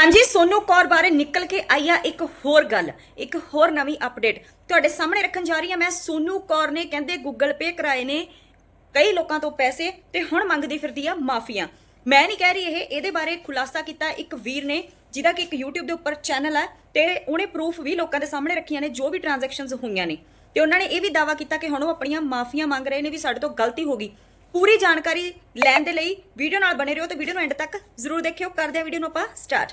ਹਾਂਜੀ, ਸੋਨੂ ਕੌਰ ਬਾਰੇ ਨਿਕਲ ਕੇ ਆਈ ਆ ਇੱਕ ਹੋਰ ਗੱਲ, ਇੱਕ ਹੋਰ ਨਵੀਂ ਅਪਡੇਟ ਤੁਹਾਡੇ ਸਾਹਮਣੇ ਰੱਖਣ ਜਾ ਰਹੀ ਆ ਮੈਂ ਸੋਨੂ ਕੌਰ ਨੇ, ਕਹਿੰਦੇ ਗੂਗਲ ਪੇ ਕਰਾਏ ਨੇ ਕਈ ਲੋਕਾਂ ਤੋਂ ਪੈਸੇ ਤੇ ਹੁਣ ਮੰਗਦੀ ਫਿਰਦੀ ਆ ਮਾਫੀਆਂ। ਮੈਂ ਨਹੀਂ ਕਹਿ ਰਹੀ ਇਹ, ਇਹਦੇ ਬਾਰੇ ਖੁਲਾਸਾ ਕੀਤਾ ਇੱਕ ਵੀਰ ਨੇ, ਜਿਹਦਾ ਕਿ ਇੱਕ YouTube ਦੇ ਉੱਪਰ ਚੈਨਲ ਹੈ ਤੇ ਉਹਨੇ ਪ੍ਰੂਫ ਵੀ ਲੋਕਾਂ ਦੇ ਸਾਹਮਣੇ ਰੱਖੀਆਂ ਨੇ, ਜੋ ਵੀ ਟ੍ਰਾਂਜੈਕਸ਼ਨਸ ਹੋਈਆਂ ਨੇ। ਤੇ ਉਹਨਾਂ ਨੇ ਇਹ ਵੀ ਦਾਵਾ ਕੀਤਾ ਕਿ ਹੁਣ ਉਹ ਆਪਣੀਆਂ ਮਾਫੀਆਂ ਮੰਗ ਰਹੇ ਨੇ ਵੀ ਸਾਡੇ ਤੋਂ ਗਲਤੀ ਹੋ ਗਈ। ਪੂਰੀ ਜਾਣਕਾਰੀ ਲੈਣ ਦੇ ਲਈ ਵੀਡੀਓ ਨਾਲ ਬਣੇ ਰਹੋ ਤੇ ਵੀਡੀਓ ਨੂੰ ਐਂਡ ਤੱਕ ਜ਼ਰੂਰ ਦੇਖਿਓ। ਕਰਦੇ ਆ ਵੀਡੀਓ ਨੂੰ ਆਪਾਂ ਸਟਾਰਟ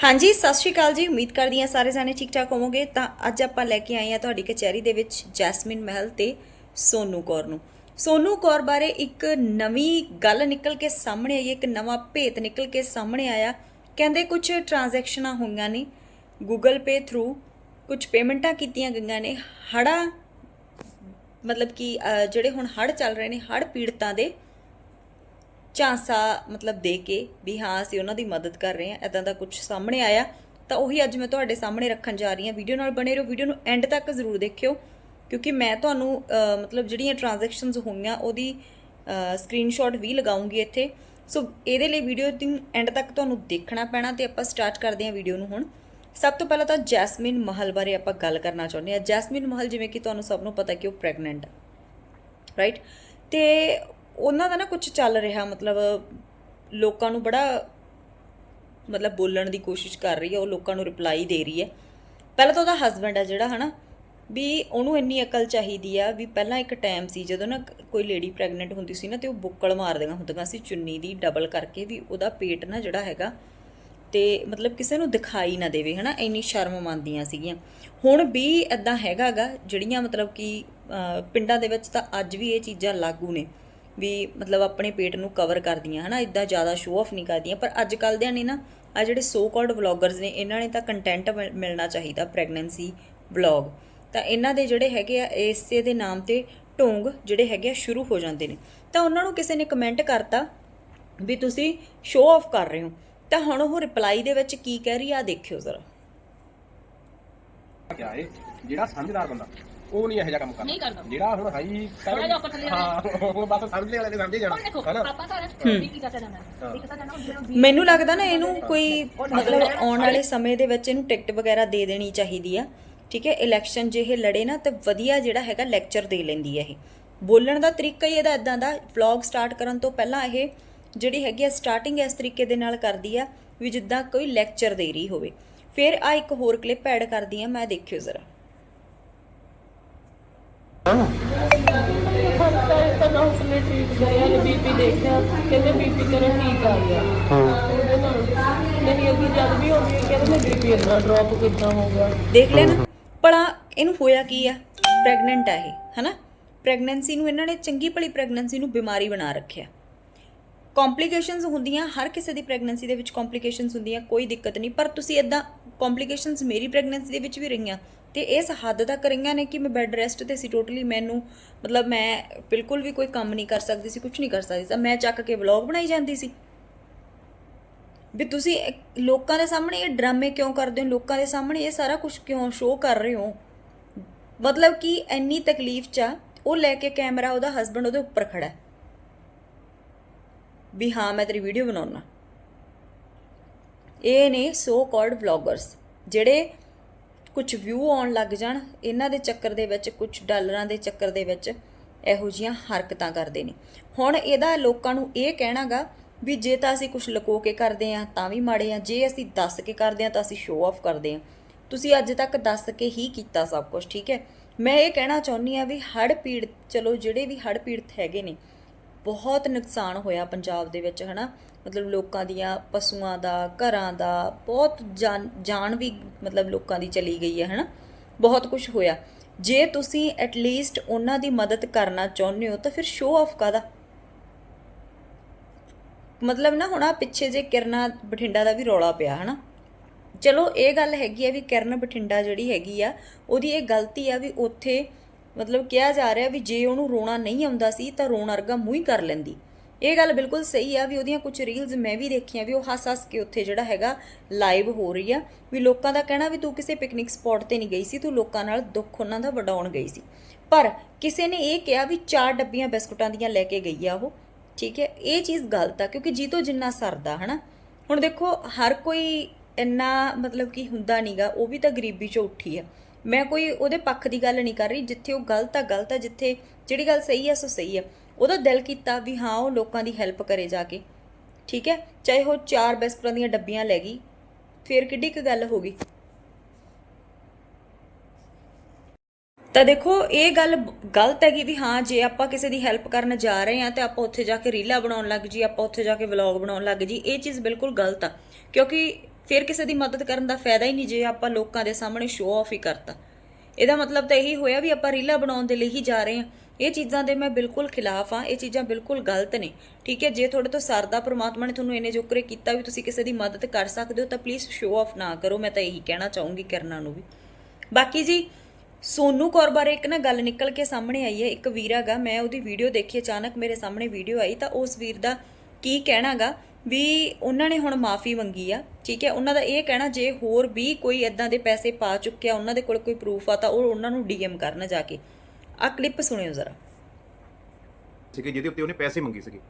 ਹਾਂਜੀ, ਸਤਿ ਸ਼੍ਰੀ ਅਕਾਲ ਜੀ। ਉਮੀਦ ਕਰਦੀ ਹਾਂ ਸਾਰੇ ਜਾਣੇ ਠੀਕ ਠਾਕ ਹੋਵੋਗੇ। ਤਾਂ ਅੱਜ ਆਪਾਂ ਲੈ ਕੇ ਆਏ ਹਾਂ ਤੁਹਾਡੀ ਕਚਹਿਰੀ ਦੇ ਵਿੱਚ ਜੈਸਮਿਨ ਮਹਿਲ ਤੇ ਸੋਨੂ ਕੌਰ ਨੂੰ। ਸੋਨੂ ਕੌਰ ਬਾਰੇ ਇੱਕ ਨਵੀਂ ਗੱਲ ਨਿਕਲ ਕੇ ਸਾਹਮਣੇ ਆਈ, ਇੱਕ ਨਵਾਂ ਭੇਤ ਨਿਕਲ ਕੇ ਸਾਹਮਣੇ ਆਇਆ। ਕਹਿੰਦੇ ਕੁਝ ਟ੍ਰਾਂਜੈਕਸ਼ਨਾਂ ਹੋਈਆਂ ਨੇ ਗੂਗਲ ਪੇ ਥਰੂ ਕੁਝ ਪੇਮੈਂਟਾਂ ਕੀਤੀਆਂ ਗਈਆਂ ਨੇ। ਹੜਾ ਮਤਲਬ ਕਿ ਜਿਹੜੇ ਹੁਣ ਹੜ ਚੱਲ ਰਹੇ ਨੇ ਹੜ ਪੀੜਤਾਂ ਦੇ ਝਾਂਸਾ ਮਤਲਬ ਦੇ ਕੇ ਵੀ ਹਾਂ, ਅਸੀਂ ਉਹਨਾਂ ਦੀ ਮਦਦ ਕਰ ਰਹੇ ਹਾਂ ਐਦਾਂ ਦਾ ਕੁਝ ਸਾਹਮਣੇ ਆਇਆ, ਤਾਂ ਉਹੀ ਅੱਜ ਮੈਂ ਤੁਹਾਡੇ ਸਾਹਮਣੇ ਰੱਖਣ ਜਾ ਰਹੀ ਹਾਂ। ਵੀਡੀਓ ਨਾਲ ਬਣੇ ਰਹੋ, ਵੀਡੀਓ ਨੂੰ ਐਂਡ ਤੱਕ ਜ਼ਰੂਰ ਦੇਖਿਓ, ਕਿਉਂਕਿ ਮੈਂ ਤੁਹਾਨੂੰ ਮਤਲਬ ਜਿਹੜੀਆਂ ਟ੍ਰਾਂਜੈਕਸ਼ਨਸ ਹੋਈਆਂ, ਉਹਦੀ ਸਕਰੀਨਸ਼ਾਟ ਵੀ ਲਗਾਉਂਗੀ ਇੱਥੇ। ਸੋ ਇਹਦੇ ਲਈ ਵੀਡੀਓ ਦੀ ਐਂਡ ਤੱਕ ਤੁਹਾਨੂੰ ਦੇਖਣਾ ਪੈਣਾ ਤੇ ਆਪਾਂ ਸਟਾਰਟ ਕਰਦੇ ਹਾਂ ਵੀਡੀਓ ਨੂੰ ਹੁਣ। ਸਭ ਤੋਂ ਪਹਿਲਾਂ ਤਾਂ ਜੈਸਮਿਨ ਮਹਲ ਬਾਰੇ ਆਪਾਂ ਗੱਲ ਕਰਨਾ ਚਾਹੁੰਦੇ ਹਾਂ। ਜੈਸਮਿਨ ਮਹਲ ਜਿਵੇਂ ਕਿ ਤੁਹਾਨੂੰ ਸਭ ਨੂੰ ਪਤਾ ਕਿ ਉਹ ਪ੍ਰੈਗਨੈਂਟ ਹੈ ਰਾਈਟ ਤੇ ਉਹਨਾਂ ਦਾ ਨਾ ਕੁਝ ਚੱਲ ਰਿਹਾ, ਮਤਲਬ ਲੋਕਾਂ ਨੂੰ ਬੜਾ ਮਤਲਬ ਬੋਲਣ ਦੀ ਕੋਸ਼ਿਸ਼ ਕਰ ਰਹੀ ਹੈ, ਉਹ ਲੋਕਾਂ ਨੂੰ ਰਿਪਲਾਈ ਦੇ ਰਹੀ ਹੈ। ਪਹਿਲਾਂ ਤਾਂ ਉਹਦਾ ਹਸਬੰਡ ਹੈ ਜਿਹੜਾ, ਹਨਾ, ਵੀ ਉਹਨੂੰ ਇੰਨੀ ਅਕਲ ਚਾਹੀਦੀ ਆ ਵੀ ਪਹਿਲਾਂ ਇੱਕ ਟਾਈਮ ਸੀ, ਜਦੋਂ ਨਾ ਕੋਈ ਲੇਡੀ ਪ੍ਰੈਗਨੈਂਟ ਹੁੰਦੀ ਸੀ ਨਾ, ਤੇ ਉਹ ਬੁੱਕਲ ਮਾਰਦੀਆਂ ਹੁੰਦੀਆਂ ਸੀ ਚੁੰਨੀ ਦੀ ਡਬਲ ਕਰਕੇ ਵੀ ਉਹਦਾ ਪੇਟ ਨਾ ਜਿਹੜਾ ਹੈਗਾ ਤੇ ਮਤਲਬ ਕਿਸੇ ਨੂੰ ਦਿਖਾਈ ਨਾ ਦੇਵੇ, ਹਨਾ, ਇੰਨੀ ਸ਼ਰਮ ਮੰਨਦੀਆਂ ਸੀਗੀਆਂ। ਹੁਣ ਵੀ ਇਦਾਂ ਹੈਗਾਗਾ, ਜਿਹੜੀਆਂ ਮਤਲਬ ਕਿ ਪਿੰਡਾਂ ਦੇ ਵਿੱਚ ਤਾਂ ਅੱਜ ਵੀ ਇਹ ਚੀਜ਼ਾਂ ਲਾਗੂ ਨੇ। ਵੀ ਮਤਲਬ ਆਪਣੇ ਪੇਟ ਨੂੰ ਕਵਰ ਕਰਦੀਆਂ, ਹਨਾ? ਇਦਾਂ ਜ਼ਿਆਦਾ ਸ਼ੋਅ ਆਫ ਨਹੀਂ ਕਰਦੀਆਂ। ਪਰ ਅੱਜ ਕੱਲ੍ਹ ਦਿਆਂ ਨੇ ਨਾ ਆ ਜਿਹੜੇ ਸੋ ਕਾਲਡ ਵਲੌਗਰਸ ਨੇ, ਇਹਨਾਂ ਨੇ ਤਾਂ ਕੰਟੈਂਟ ਮਿਲਣਾ ਚਾਹੀਦਾ ਪ੍ਰੈਗਨੈਂਸੀ ਵਲੌਗ ਤਾਂ ਇਹਨਾਂ ਦੇ ਜਿਹੜੇ ਹੈਗੇ ਆ, ਇਸੇ ਦੇ ਨਾਮ ਤੇ ਢੋਂਗ ਜਿਹੜੇ ਹੈਗੇ ਆ, ਸ਼ੁਰੂ ਹੋ ਜਾਂਦੇ ਨੇ। ਤਾਂ ਉਹਨਾਂ ਨੂੰ ਕਿਸੇ ਨੇ ਕਮੈਂਟ ਕਰਤਾ ਵੀ ਤੁਸੀਂ ਸ਼ੋਅ ਆਫ ਕਰ ਰਹੇ ਹੋ। ਤਾਂ ਹੁਣ ਉਹ ਰਿਪਲਾਈ ਦੇ ਵਿੱਚ ਕੀ ਕਹਿ ਰਹੀ ਆ ਦੇਖਿਓ ਜ਼ਰਾ। ਕਿਆ ਏ? ਜਿਹੜਾ ਸਮਝਦਾਰ ਬੰਦਾ। ਉਹ ਨਹੀਂ ਇਹੋ ਜਿਹਾ ਕੰਮ ਕਰਦਾ। ਨਹੀਂ ਕਰਦਾ। ਜਿਹੜਾ ਹੁਣ ਹਾਈ ਥੋੜ੍ਹਾ ਜਿਹਾ ਉੱਪਰ ਥੱਲੇ ਹਾਂ ਉਹ ਬਸ ਸਮਝਦੇ ਵਾਲੇ ਨੇ ਸਮਝੇ ਜਾਣਾ। ਹੁਣ ਦੇਖੋ ਹੈਨਾ? ਆਪਾਂ ਤਾਂ ਵੀ ਕੀ ਕਰਦਾ ਜਾਂਦਾ ਇੱਕ ਤਾਂ ਜਾਂਦਾ ਜਿਹੜਾ ਵੀ ਮੈਨੂੰ ਲੱਗਦਾ ਨਾ ਇਹਨੂੰ ਕੋਈ ਮਤਲਬ ਆਉਣ ਵਾਲੇ ਸਮੇਂ ਦੇ ਵਿੱਚ ਇਹਨੂੰ ਟਿਕਟ ਵਗੈਰਾ ਦੇ ਦੇਣੀ ਚਾਹੀਦੀ ਆ। ਠੀਕ ਹੈ? ਇਲੈਕਸ਼ਨ ਜੇ ਇਹ ਲੜੇ ਨਾ ਤੇ ਵਧੀਆ ਜਿਹੜਾ ਹੈਗਾ ਲੈਕਚਰ ਦੇ ਲੈਂਦੀ ਹੈ ਇਹ। ਬੋਲਣ ਦਾ ਤਰੀਕਾ ਹੀ ਇਹਦਾ ਇਦਾਂ ਦਾ ਵਲੌਗ ਸਟਾਰਟ ਕਰਨ ਤੋਂ ਪਹਿਲਾਂ ਇਹ ਜਿਹੜੀ ਹੈਗੀ ਆ ਸਟਾਰਟਿੰਗ ਇਸ ਤਰੀਕੇ ਦੇ ਨਾਲ ਕਰਦੀ ਆ ਵੀ ਜਿੱਦਾਂ ਕੋਈ ਲੈਕਚਰ ਦੇ ਰਹੀ ਹੋਵੇ। ਫਿਰ ਆ ਇੱਕ ਹੋਰ ਕਲਿੱਪ ਐਡ ਕਰਦੀ ਆ ਮੈਂ ਦੇਖਿਓ ਜ਼ਰਾ। ਹਸਪਤਾਲ ਤਾਂ ਨਾ ਉਸਨੇ ਟ੍ਰੀਟ ਕਰਿਆ ਨੇ ਬੀਪੀ ਦੇਖਿਆ ਕਹਿੰਦੇ ਬੀਪੀ ਤੇਰਾ ਠੀਕ ਆ ਗਿਆ। ਉਹਦੇ ਨਾਲ ਨਹੀਂ ਅੱਗੇ ਜਦ ਵੀ ਹੋ ਗਈ ਕਹਿੰਦੇ ਬੀਪੀ ਇੰਨਾ ਡ੍ਰੌਪ ਕਿੱਦਾਂ ਹੋ ਗਿਆ। ਦੇਖ ਲੈਣਾ ਭਲਾ ਇਹਨੂੰ ਹੋਇਆ ਕੀ ਆ? ਪ੍ਰੈਗਨੈਂਟ ਆ ਇਹ ਹਨਾ? ਪ੍ਰੈਗਨੈਂਸੀ ਨੂੰ ਇਹਨਾਂ ਨੇ ਚੰਗੀ ਭਲੀ ਪ੍ਰੈਗਨੈਂਸੀ ਨੂੰ ਬਿਮਾਰੀ ਬਣਾ ਰੱਖਿਆ। ਕੰਪਲਿਕੇਸ਼ਨਸ ਹੁੰਦੀਆਂ ਹਰ ਕਿਸੇ ਦੀ ਪ੍ਰੈਗਨੈਂਸੀ ਦੇ ਵਿੱਚ ਕੰਪਲਿਕੇਸ਼ਨਸ ਹੁੰਦੀਆਂ ਕੋਈ ਦਿੱਕਤ ਨਹੀਂ। ਪਰ ਤੁਸੀਂ ਇਦਾਂ ਕੰਪਲਿਕੇਸ਼ਨਸ ਮੇਰੀ ਪ੍ਰੈਗਨੈਂਸੀ ਦੇ ਵਿੱਚ ਵੀ ਰਹੀਆਂ ਤੇ ਇਸ ਹੱਦ ਤੱਕ ਰਹੀਆਂ ਨੇ ਕਿ ਮੈਂ ਬੈੱਡ ਰੈਸਟ ਤੇ ਸੀ ਟੋਟਲੀ ਮੈਨੂੰ ਮਤਲਬ ਮੈਂ ਬਿਲਕੁਲ ਵੀ ਕੋਈ ਕੰਮ ਨਹੀਂ ਕਰ ਸਕਦੀ ਸੀ ਕੁਝ ਨਹੀਂ ਕਰ ਸਕਦੀ ਸੀ। ਮੈਂ ਚੱਕ ਕੇ ਵਲੌਗ ਬਣਾਈ ਜਾਂਦੀ ਸੀ। ਵੀ ਤੁਸੀਂ ਲੋਕਾਂ ਦੇ ਸਾਹਮਣੇ ਇਹ ਡਰਾਮੇ ਕਿਉਂ ਕਰਦੇ ਹੋ? ਲੋਕਾਂ ਦੇ ਸਾਹਮਣੇ ਇਹ ਸਾਰਾ ਕੁਝ ਕਿਉਂ ਸ਼ੋਅ ਕਰ ਰਹੇ ਹੋ? ਮਤਲਬ ਕਿ ਇੰਨੀ ਤਕਲੀਫ ਚ ਆ, ਉਹ ਲੈ ਕੇ ਕੈਮਰਾ ਉਹਦਾ ਹਸਬੰਡ ਉਹਦੇ ਉੱਪਰ ਖੜਾ ਹੈ। ਵੀ ਹਾਂ ਮੈਂ ਤੇਰੀ ਵੀਡੀਓ ਬਣਾਉਣਾ ਇਹ ਨੇ ਸੋ ਕਾਲਡ ਵਲੌਗਰਸ ਜਿਹੜੇ ਕੁਝ ਵਿਊ ਆਉਣ ਲੱਗ ਜਾਣ, ਇਹਨਾਂ ਦੇ ਚੱਕਰ ਦੇ ਵਿੱਚ ਕੁਝ ਡਾਲਰਾਂ ਦੇ ਚੱਕਰ ਦੇ ਵਿੱਚ ਇਹੋ ਜੀਆਂ ਹਰਕਤਾਂ ਕਰਦੇ ਨੇ। ਹੁਣ ਇਹਦਾ ਲੋਕਾਂ ਨੂੰ ਇਹ ਕਹਿਣਾਗਾ ਵੀ ਜੇ ਤਾਂ ਅਸੀਂ ਕੁਝ ਲੁਕੋ ਕੇ ਕਰਦੇ ਆ ਤਾਂ ਵੀ ਮਾੜੇ ਆ ਜੇ ਅਸੀਂ ਦੱਸ ਕੇ ਕਰਦੇ ਆ ਤਾਂ ਅਸੀਂ ਸ਼ੋਅ ਆਫ ਕਰਦੇ ਆ ਤੁਸੀਂ ਅੱਜ ਤੱਕ ਦੱਸ ਕੇ ਹੀ ਕੀਤਾ ਸਭ ਕੁਝ ਠੀਕ ਹੈ? ਮੈਂ ਇਹ ਕਹਿਣਾ ਚਾਹੁੰਦੀ ਆ ਵੀ ਹੜ ਪੀੜ ਚਲੋ ਜਿਹੜੇ ਵੀ ਹੜ ਪੀੜਤ ਹੈਗੇ ਨੇ ਬਹੁਤ ਨੁਕਸਾਨ ਹੋਇਆ ਪੰਜਾਬ ਦੇ ਵਿੱਚ, ਹਨਾ? ਮਤਲਬ ਲੋਕਾਂ ਦੀਆਂ ਪਸ਼ੂਆਂ ਦਾ, ਘਰਾਂ ਦਾ, ਬਹੁਤ ਜਾਨ ਜਾਨ ਵੀ ਮਤਲਬ ਲੋਕਾਂ ਦੀ ਚਲੀ ਗਈ ਹੈ, ਹਨਾ? ਬਹੁਤ ਕੁਝ ਹੋਇਆ। ਜੇ ਤੁਸੀਂ ਐਟ ਲੀਸਟ ਉਹਨਾਂ ਦੀ ਮਦਦ ਕਰਨਾ ਚਾਹੁੰਦੇ ਹੋ, ਤਾਂ ਫਿਰ ਸ਼ੋਅ ਆਫ ਕਾਦਾ ਮਤਲਬ ਨਾ ਹੁਣ ਆ ਪਿੱਛੇ ਜੇ ਕਿਰਨਾ ਬਠਿੰਡਾ ਦਾ ਵੀ ਰੌਲਾ ਪਿਆ, ਹਨਾ? ਚਲੋ, ਇਹ ਗੱਲ ਹੈਗੀ ਆ ਵੀ ਕਿਰਨ ਬਠਿੰਡਾ ਜਿਹੜੀ ਹੈਗੀ ਆ, ਉਹਦੀ ਇਹ ਗਲਤੀ ਆ ਵੀ ਉੱਥੇ ਮਤਲਬ ਕਿਹਾ ਜਾ ਰਿਹਾ ਵੀ ਜੇ ਉਹਨੂੰ ਰੋਣਾ ਨਹੀਂ ਆਉਂਦਾ ਸੀ ਤਾਂ ਰੋਣ ਵਰਗਾ ਮੂੰਹ ਹੀ ਕਰ ਲੈਂਦੀ। ਇਹ ਗੱਲ ਬਿਲਕੁਲ ਸਹੀ ਆ ਵੀ ਉਹਦੀਆਂ ਕੁਝ ਰੀਲਸ ਮੈਂ ਵੀ ਦੇਖੀਆਂ ਵੀ ਉਹ ਹੱਸ-ਹੱਸ ਕੇ ਉੱਥੇ ਜਿਹੜਾ ਹੈਗਾ ਲਾਈਵ ਹੋ ਰਹੀ ਆ ਵੀ ਲੋਕਾਂ ਦਾ ਕਹਿਣਾ ਵੀ ਤੂੰ ਕਿਸੇ ਪਿਕਨਿਕ ਸਪੌਟ ਤੇ ਨਹੀਂ ਗਈ ਸੀ, ਤੂੰ ਲੋਕਾਂ ਨਾਲ ਦੁੱਖ ਉਹਨਾਂ ਦਾ ਵਡਾਉਣ ਗਈ ਸੀ। ਪਰ ਕਿਸੇ ਨੇ ਇਹ ਕਿਹਾ ਵੀ ਚਾਰ ਡੱਬੀਆਂ ਬਿਸਕੁਟਾਂ ਦੀਆਂ ਲੈ ਕੇ ਗਈ ਆ ਉਹ। ਠੀਕ ਹੈ, ਇਹ ਚੀਜ਼ ਗਲਤ ਆ ਕਿਉਂਕਿ ਜੀ ਜਿੰਨਾ ਸਰਦਾ, ਹਨਾ। ਹੁਣ ਦੇਖੋ, ਹਰ ਕੋਈ ਇੰਨਾ ਮਤਲਬ ਕਿ ਹੁੰਦਾ ਨਹੀਂਗਾ ਉਹ ਵੀ ਤਾਂ ਗਰੀਬੀ ਚੋਂ ਉੱਠੀ ਆ। ਮੈਂ ਕੋਈ ਉਹਦੇ ਪੱਖ ਦੀ ਗੱਲ ਨਹੀਂ ਕਰ ਰਹੀ, ਜਿੱਥੇ ਉਹ ਗਲਤ ਆ ਗਲਤ ਆ, ਜਿੱਥੇ ਜਿਹੜੀ ਗੱਲ ਸਹੀ ਆ, ਸੋ ਸਹੀ ਆ। ਉਹਦਾ ਦਿਲ ਕੀਤਾ ਵੀ ਹਾਂ, ਉਹ ਲੋਕਾਂ ਦੀ ਹੈਲਪ ਕਰੇ ਜਾ ਕੇ। ਠੀਕ ਹੈ? ਚਾਹੇ ਉਹ ਚਾਰ ਬਿਸਕੁਟਾਂ ਦੀਆਂ ਡੱਬੀਆਂ ਲੈ ਗਈ, ਫੇਰ ਕਿੱਡੀ ਕੁ ਗੱਲ ਹੋ ਗਈ? ਤਾਂ ਦੇਖੋ, ਇਹ ਗੱਲ ਗਲਤ ਹੈਗੀ ਵੀ ਹਾਂ, ਜੇ ਆਪਾਂ ਕਿਸੇ ਦੀ ਹੈਲਪ ਕਰਨ ਜਾ ਰਹੇ ਹਾਂ, ਤੇ ਆਪਾਂ ਉੱਥੇ ਜਾ ਕੇ ਰੀਲਾਂ ਬਣਾਉਣ ਲੱਗ ਜੀ ਆਪਾਂ ਉੱਥੇ ਜਾ ਕੇ ਵਲੌਗ ਬਣਾਉਣ ਲੱਗ ਜੀ ਇਹ ਚੀਜ਼ ਬਿਲਕੁਲ ਗਲਤ ਆ। ਕਿਉਂਕਿ ਫਿਰ ਕਿਸੇ ਦੀ ਮਦਦ ਕਰਨ ਦਾ ਫਾਇਦਾ ਹੀ ਨਹੀਂ ਜੇ ਆਪਾਂ ਲੋਕਾਂ ਦੇ ਸਾਹਮਣੇ ਸ਼ੋਅ ਆਫ ਹੀ ਕਰਤਾ। ਇਹਦਾ ਮਤਲਬ ਤਾਂ ਇਹੀ ਹੋਇਆ ਵੀ ਆਪਾਂ ਰੀਲਾਂ ਬਣਾਉਣ ਦੇ ਲਈ ਹੀ ਜਾ ਰਹੇ ਹਾਂ। ਇਹ ਚੀਜ਼ਾਂ ਦੇ ਮੈਂ ਬਿਲਕੁਲ ਖਿਲਾਫ ਆ ਇਹ ਚੀਜ਼ਾਂ ਬਿਲਕੁਲ ਗਲਤ ਨੇ। ਠੀਕ ਹੈ, ਜੇ ਤੁਹਾਡੇ ਤੋਂ ਸਰਦਾ ਪ੍ਰਮਾਤਮਾ ਨੇ ਤੁਹਾਨੂੰ ਇਹਨੇ ਜੋਕਰੇ ਕੀਤਾ ਵੀ ਤੁਸੀਂ ਕਿਸੇ ਦੀ ਮਦਦ ਕਰ ਸਕਦੇ ਹੋ, ਤਾਂ ਪਲੀਜ਼ ਸ਼ੋਅ ਆਫ ਨਾ ਕਰੋ। ਮੈਂ ਤਾਂ ਇਹੀ ਕਹਿਣਾ ਚਾਹੂੰਗੀ ਕਰਨਾ ਨੂੰ ਵੀ। ਬਾਕੀ ਜੀ, ਸੋਨੂ ਕੌਰ ਬਾਰੇ ਇੱਕ ਨਾ ਗੱਲ ਨਿਕਲ ਕੇ ਸਾਹਮਣੇ ਆਈ ਹੈ, ਇੱਕ ਵੀਰ ਹੈਗਾ ਮੈਂ ਉਹਦੀ ਵੀਡੀਓ ਦੇਖੀ, ਅਚਾਨਕ ਮੇਰੇ ਸਾਹਮਣੇ ਵੀਡੀਓ ਆਈ, ਤਾਂ ਉਸ ਵੀਰ ਦਾ ਕੀ ਕਹਿਣਾਗਾ ਵੀ ਉਹਨਾਂ ਨੇ ਹੁਣ ਮਾਫੀ ਮੰਗੀ ਆ ਠੀਕ ਹੈ? ਉਹਨਾਂ ਦਾ ਇਹ ਕਹਿਣਾ ਜੇ ਹੋਰ ਵੀ ਕੋਈ ਇਦਾਂ ਦੇ ਪੈਸੇ ਪਾ ਚੁੱਕਿਆ ਉਹਨਾਂ ਦੇ ਕੋਲ ਕੋਈ ਪ੍ਰੂਫ ਆ ਤਾਂ ਉਹ ਉਹਨਾਂ ਨੂੰ ਡੀਐਮ ਕਰਨ ਜਾ ਕੇ। ਆ ਕਲਿੱਪ ਸੁਣਿਓ ਜ਼ਰਾ। ਸੀਗੇ ਜਿਹਦੇ ਉੱਤੇ ਉਹਨੇ ਪੈਸੇ ਮੰਗੇ ਸੀਗੇ।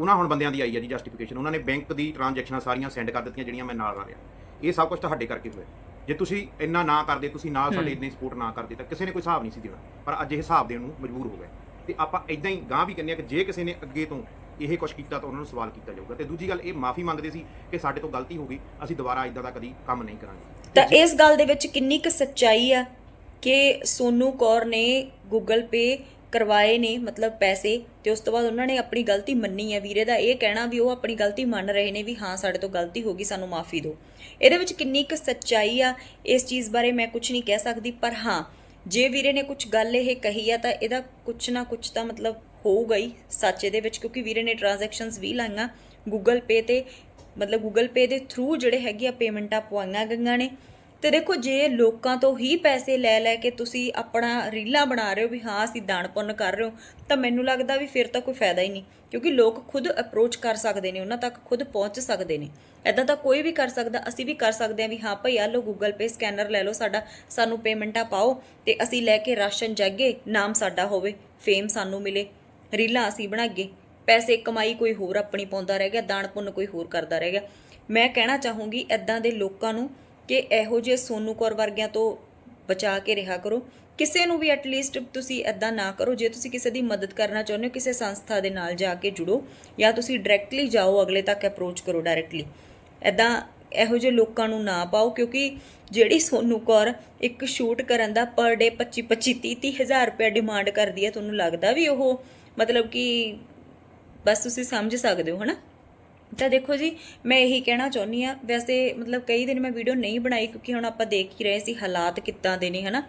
ਉਹਨਾਂ ਹੁਣ ਬੰਦਿਆਂ ਦੀ ਆਈ ਹੈ ਜੀ ਜਸਟੀਫਿਕੇਸ਼ਨ ਉਹਨਾਂ ਨੇ ਬੈਂਕ ਦੀ ਟ੍ਰਾਂਜੈਕਸ਼ਨਾਂ ਸਾਰੀਆਂ ਸੈਂਡ ਕਰ ਦਿੱਤੀਆਂ ਜਿਹੜੀਆਂ ਮੈਂ ਨਾਲ ਰਲ ਰਿਹਾ। ਇਹ ਸਭ ਕੁਝ ਤੁਹਾਡੇ ਕਰਕੇ ਹੋਇਆ। ਜੇ ਤੁਸੀਂ ਇੰਨਾ ਨਾ ਕਰਦੇ ਤੁਸੀਂ ਨਾਲ ਸਾਡੇ ਇੰਨੀ ਸਪੋਰਟ ਨਾ ਕਰਦੇ ਤਾਂ ਕਿਸੇ ਨੇ ਕੋਈ ਹਿਸਾਬ ਨਹੀਂ ਸੀ ਦੇਣਾ। ਪਰ ਅੱਜ ਇਹ ਹਿਸਾਬ ਦੇਣ ਨੂੰ ਮਜਬੂਰ ਹੋ ਗਏ। ਤੇ ਆਪਾਂ ਇਦਾਂ ਹੀ ਗਾਂ ਵੀ ਕਹਿੰਦੇ ਆ ਕਿ ਜੇ ਕਿਸੇ ਨੇ ਅੱਗੇ ਤੋਂ ਇਹ ਕੁਝ ਕੀਤਾ ਤਾਂ ਉਹਨਾਂ ਨੂੰ ਸਵਾਲ ਕੀਤਾ ਜਾਊਗਾ। ਤੇ ਦੂਜੀ ਗੱਲ, ਇਹ ਮਾਫੀ ਮੰਗਦੇ ਸੀ ਕਿ ਸਾਡੇ ਤੋਂ ਗਲਤੀ ਹੋ ਗਈ, ਅਸੀਂ ਦੁਬਾਰਾ ਇਦਾਂ ਦਾ ਕਦੀ ਕੰਮ ਨਹੀਂ ਕਰਾਂਗੇ। ਤਾਂ ਇਸ ਗੱਲ ਦੇ ਵਿੱਚ ਕਿੰਨੀ ਕੁ ਸੱਚਾਈ ਆ ਕਿ ਸੋਨੂ ਕੌਰ ਨੇ ਗੂਗਲ ਪੇ ਕਰਵਾਏ ਨੇ, ਮਤਲਬ ਪੈਸੇ, ਤੇ ਉਸ ਤੋਂ ਬਾਅਦ ਉਹਨਾਂ ਨੇ ਆਪਣੀ ਗਲਤੀ ਮੰਨੀ ਹੈ ਵੀਰੇ ਦਾ ਇਹ ਕਹਿਣਾ ਵੀ ਉਹ ਆਪਣੀ ਗਲਤੀ ਮੰਨ ਰਹੇ ਨੇ ਵੀ ਹਾਂ, ਸਾਡੇ ਤੋਂ ਗਲਤੀ ਹੋ ਗਈ, ਸਾਨੂੰ ਮਾਫੀ ਦਿਓ। ਇਹਦੇ ਵਿੱਚ ਕਿੰਨੀ ਕੁ ਸੱਚਾਈ ਆ? ਇਸ ਚੀਜ਼ ਬਾਰੇ ਮੈਂ ਕੁਝ ਨਹੀਂ ਕਹਿ ਸਕਦੀ, ਪਰ ਹਾਂ, ਜੇ ਵੀਰੇ ਨੇ ਕੁਝ ਗੱਲ ਇਹ ਕਹੀ ਆ, ਤਾਂ ਇਹਦਾ ਕੁਝ ਨਾ ਕੁਝ ਤਾਂ ਮਤਲਬ ਹੋਊਗਾ ਹੀ ਸੱਚ ਇਹਦੇ ਵਿੱਚ, ਕਿਉਂਕਿ ਵੀਰੇ ਨੇ ਟ੍ਰਾਂਜੈਕਸ਼ਨਸ ਵੀ ਲਾਈਆਂ ਗੂਗਲ ਪੇ ਤੇ, ਮਤਲਬ ਗੂਗਲ ਪੇ ਦੇ ਥਰੂ ਜਿਹੜੇ ਹੈਗੇ ਆ ਪੇਮੈਂਟਾਂ ਪਵਾਈਆਂ ਗਈਆਂ ਨੇ। ਤੇ ਦੇਖੋ, ਜੇ ਲੋਕਾਂ ਤੋਂ ਹੀ ਪੈਸੇ ਲੈ ਲੈ ਕੇ ਤੁਸੀਂ ਆਪਣਾ ਰੀਲਾਂ ਬਣਾ ਰਹੇ ਹੋ ਵੀ ਹਾਂ, ਅਸੀਂ ਦਾਨ ਪੁੰਨ ਕਰ ਰਹੇ ਹੋ, ਤਾਂ ਮੈਨੂੰ ਲੱਗਦਾ ਵੀ ਫਿਰ ਤਾਂ ਕੋਈ ਫਾਇਦਾ ਹੀ ਨਹੀਂ, ਕਿਉਂਕਿ ਲੋਕ ਖੁਦ ਅਪਰੋਚ ਕਰ ਸਕਦੇ ਨੇ, ਉਹਨਾਂ ਤੱਕ ਖੁਦ ਪਹੁੰਚ ਸਕਦੇ ਨੇ। ਐਦਾਂ ਤਾਂ ਕੋਈ ਵੀ ਕਰ ਸਕਦਾ, ਅਸੀਂ ਵੀ ਕਰ ਸਕਦੇ ਹਾਂ ਵੀ ਹਾਂ, ਭਾਈ ਆ ਲਓ ਗੂਗਲ ਪੇ ਸਕੈਨਰ ਲੈ ਲਓ ਸਾਡਾ, ਸਾਨੂੰ ਪੇਮੈਂਟਾਂ ਪਾਓ ਤੇ ਅਸੀਂ ਲੈ ਕੇ ਰਾਸ਼ਨ ਜਾਗੇ, ਨਾਮ ਸਾਡਾ ਹੋਵੇ ਫੇਮ ਸਾਨੂੰ ਮਿਲੇ। ਰੀਲਾਂ ਅਸੀਂ ਬਣਾਈਏ, ਪੈਸੇ ਕਮਾਈ ਕੋਈ ਹੋਰ ਆਪਣੀ ਪਾਉਂਦਾ ਰਹਿ ਗਿਆ, ਦਾਨ ਪੁੰਨ ਕੋਈ ਹੋਰ ਕਰਦਾ ਰਹਿ ਗਿਆ। ਮੈਂ ਕਹਿਣਾ ਚਾਹੂੰਗੀ ਐਦਾਂ ਦੇ ਲੋਕਾਂ ਨੂੰ ਕਿ ਇਹੋ ਜਿਹੇ ਸੋਨੂ ਕੌਰ ਵਰਗਿਆਂ ਤੋਂ ਬਚਾ ਕੇ ਰਿਹਾ ਕਰੋ। ਕਿਸੇ ਨੂੰ ਵੀ ਐਟਲੀਸਟ ਤੁਸੀਂ ਐਦਾਂ ਨਾ ਕਰੋ, ਜੇ ਤੁਸੀਂ ਕਿਸੇ ਦੀ ਮਦਦ ਕਰਨਾ ਚਾਹੁੰਦੇ ਹੋ, ਕਿਸੇ ਸੰਸਥਾ ਦੇ ਨਾਲ ਜਾ ਕੇ ਜੁੜੋ ਜਾਂ ਤੁਸੀਂ ਡਾਇਰੈਕਟਲੀ ਜਾਓ, ਅਗਲੇ ਤੱਕ ਅਪਰੋਚ ਕਰੋ ਡਾਇਰੈਕਟਲੀ ਐਦਾਂ ਇਹੋ ਜਿਹੇ ਲੋਕਾਂ ਨੂੰ ਨਾ ਪਾਓ, ਕਿਉਂਕਿ ਜਿਹੜੀ ਸੋਨੂ ਕੌਰ ਇੱਕ ਸ਼ੂਟ ਕਰਨ ਦਾ ਪਰ ਡੇ 25 25 30 30 ਹਜ਼ਾਰ ਰੁਪਏ ਡਿਮਾਂਡ ਕਰਦੀ ਹੈ, ਤੁਹਾਨੂੰ ਲੱਗਦਾ ਵੀ ਉਹ ਮਤਲਬ ਕਿ ਬਸ ਤੁਸੀਂ ਸਮਝ ਸਕਦੇ ਹੋ, ਹਨਾ? ਤਾਂ ਦੇਖੋ ਜੀ, ਮੈਂ ਇਹੀ ਕਹਿਣਾ ਚਾਹੁੰਦੀ ਆ ਵੈਸੇ ਮਤਲਬ ਕਈ ਦਿਨ ਮੈਂ ਵੀਡੀਓ ਨਹੀਂ ਬਣਾਈ ਕਿਉਂਕਿ ਹੁਣ ਆਪਾਂ ਦੇਖ ਹੀ ਰਹੇ ਸੀ ਹਾਲਾਤ ਕਿੱਦਾਂ ਦੇ ਨੇ, ਹਨਾ?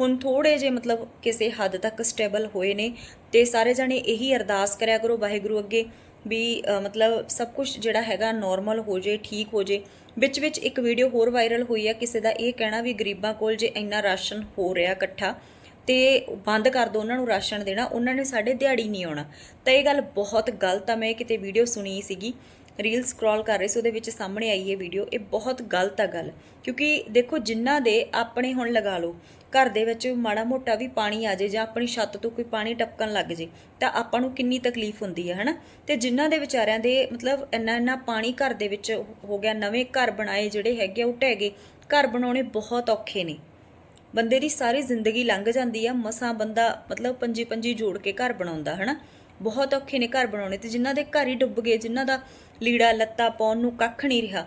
ਹੁਣ ਥੋੜੇ ਜੇ ਮਤਲਬ ਕਿਸੇ ਹੱਦ ਤੱਕ ਸਟੇਬਲ ਹੋਏ ਨੇ ਤੇ ਸਾਰੇ ਜਣੇ ਇਹੀ ਅਰਦਾਸ ਕਰਿਆ ਕਰੋ ਵਾਹਿਗੁਰੂ ਅੱਗੇ ਵੀ ਮਤਲਬ ਸਭ ਕੁਝ ਜਿਹੜਾ ਹੈਗਾ ਨਾਰਮਲ ਹੋ ਜੇ, ਠੀਕ ਹੋ ਜੇ। ਵਿੱਚ ਵਿੱਚ ਇੱਕ ਵੀਡੀਓ ਹੋਰ ਵਾਇਰਲ ਹੋਈ ਆ, ਕਿਸੇ ਦਾ ਇਹ ਕਹਿਣਾ ਵੀ ਗਰੀਬਾਂ ਕੋਲ ਜੇ ਇੰਨਾ ਰਾਸ਼ਨ ਹੋ ਰਿਹਾ ਇਕੱਠਾ ਤੇ ਬੰਦ ਕਰ ਦੋ, ਉਹਨਾਂ ਨੂੰ ਰਾਸ਼ਨ ਦੇਣਾ, ਉਹਨਾਂ ਨੇ ਸਾਡੇ ਦਿਹਾੜੀ ਨਹੀਂ ਆਉਣਾ। ਤਾਂ ਇਹ ਗੱਲ ਬਹੁਤ ਗਲਤ ਆ, ਮੈਂ ਕਿਤੇ ਵੀਡੀਓ ਸੁਣੀ ਸੀਗੀ ਰੀਲ ਸਕਰੋਲ ਕਰ ਰਹੇ ਸੀ, ਉਹਦੇ ਵਿੱਚ ਸਾਹਮਣੇ ਆਈ ਹੈ ਵੀਡੀਓ, ਇਹ ਬਹੁਤ ਗਲਤ ਆ ਗੱਲ। ਕਿਉਂਕਿ ਦੇਖੋ ਜਿਨ੍ਹਾਂ ਦੇ ਆਪਣੇ ਹੁਣ ਲਗਾ ਲਓ, ਘਰ ਦੇ ਵਿੱਚ ਮਾੜਾ ਮੋਟਾ ਵੀ ਪਾਣੀ ਆ ਜੇ ਜਾਂ ਆਪਣੀ ਛੱਤ ਤੋਂ ਕੋਈ ਪਾਣੀ ਟਪਕਣ ਲੱਗ ਜੇ, ਤਾਂ ਆਪਾਂ ਨੂੰ ਕਿੰਨੀ ਤਕਲੀਫ ਹੁੰਦੀ ਹੈ ਹਨਾ? ਤੇ ਜਿਨ੍ਹਾਂ ਦੇ ਵਿਚਾਰਿਆਂ ਦੇ ਮਤਲਬ ਇੰਨਾ ਇੰਨਾ ਪਾਣੀ ਘਰ ਦੇ ਵਿੱਚ ਹੋ ਗਿਆ, ਨਵੇਂ ਘਰ ਬਣਾਏ ਜਿਹੜੇ ਹੈਗੇ ਆ, ਉਹ ਢਹਿ ਗਏ। ਘਰ ਬਣਾਉਣੇ ਬਹੁਤ ਔਖੇ ਨੇ। ਬੰਦੇ ਦੀ ਸਾਰੀ ਜ਼ਿੰਦਗੀ ਲੰਘ ਜਾਂਦੀ ਆ, ਮਸਾਂ ਬੰਦਾ ਮਤਲਬ ਪੰਜੀ ਪੰਜੀ ਜੋੜ ਕੇ ਘਰ ਬਣਾਉਂਦਾ, ਹਨਾ? ਬਹੁਤ ਔਖੇ ਨੇ ਘਰ ਬਣਾਉਣੇ ਤੇ ਜਿਨ੍ਹਾਂ ਦੇ ਘਰ ਹੀ ਡੁੱਬ ਗਏ, ਜਿਨ੍ਹਾਂ ਦਾ ਲੀੜਾ ਲੱਤਾ ਪਾਉਣ ਨੂੰ ਕੱਖ ਨਹੀਂ ਰਿਹਾ।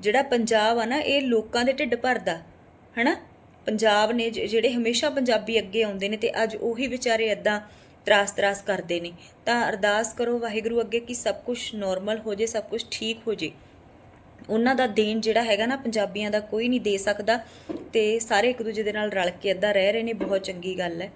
ਜਿਹੜਾ ਪੰਜਾਬ ਆ ਨਾ, ਇਹ ਲੋਕਾਂ ਦੇ ਢਿੱਡ ਭਰਦਾ, ਹਨਾ? ਪੰਜਾਬ ਨੇ ਜਿਹੜੇ ਹਮੇਸ਼ਾ ਪੰਜਾਬੀ ਅੱਗੇ ਆਉਂਦੇ ਨੇ ਤੇ ਅੱਜ ਉਹੀ ਵਿਚਾਰੇ ਇਦਾਂ ਤਰਾਸ-ਤਰਾਸ ਕਰਦੇ ਨੇ। ਤਾਂ ਅਰਦਾਸ ਕਰੋ ਵਾਹਿਗੁਰੂ ਅੱਗੇ ਕਿ ਸਭ ਕੁਝ ਨਾਰਮਲ ਹੋ ਜੇ, ਸਭ ਕੁਝ ਠੀਕ ਹੋ ਜੇ। ਉਹਨਾਂ ਦਾ ਦੇਣ ਜਿਹੜਾ ਹੈਗਾ ਨਾ ਪੰਜਾਬੀਆਂ ਦਾ ਕੋਈ ਨਹੀਂ ਦੇ ਸਕਦਾ ਤੇ ਸਾਰੇ ਇੱਕ ਦੂਜੇ ਦੇ ਨਾਲ ਰਲ ਕੇ ਏਦਾਂ ਰਹਿ ਰਹੇ ਨੇ, ਬਹੁਤ ਚੰਗੀ ਗੱਲ ਹੈ।